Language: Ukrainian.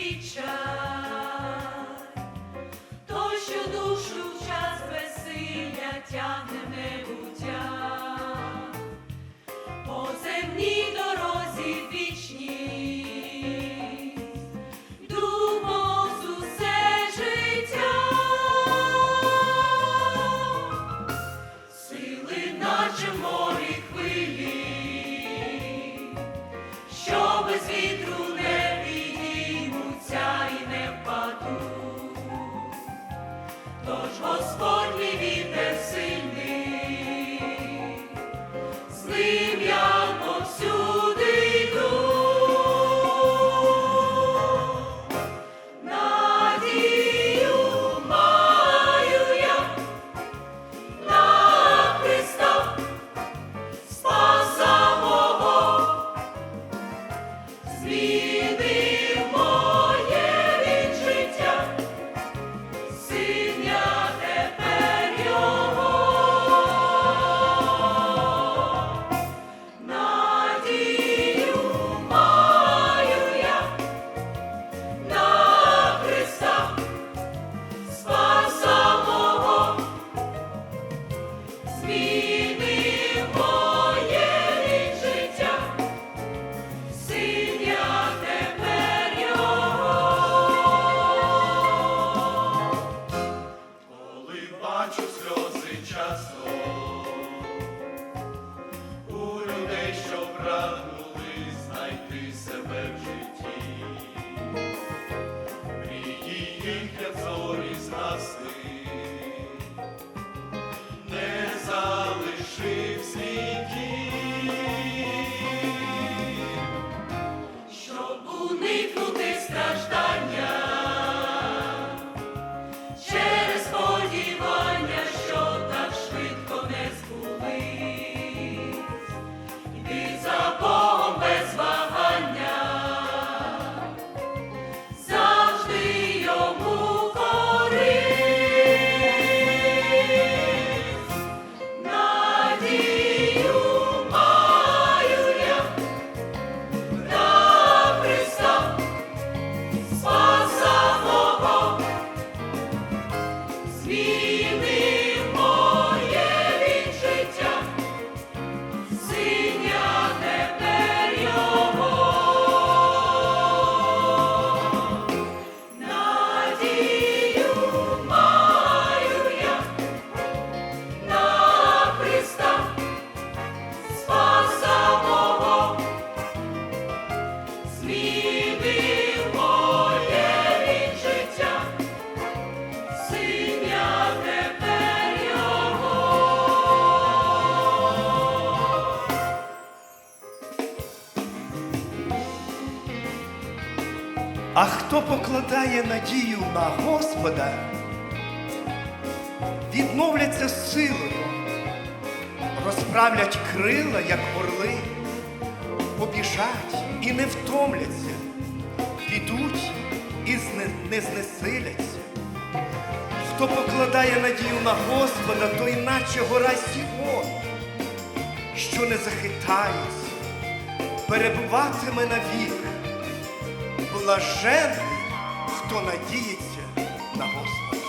відчай, то, що душу в час безсилля тягне небуття, по земній дорозі вічні, думав усе життя, сили наче морі хвилі, що без вітру. Spirit. Only А хто покладає надію на Господа, відновляться силою, розправлять крила, як орли, побіжать і не втомляться, підуть і не знесиляться. Хто покладає надію на Господа, той наче гора Сіон, що не захитається, перебуватиме навік. Блажен, хто надіється на Господа.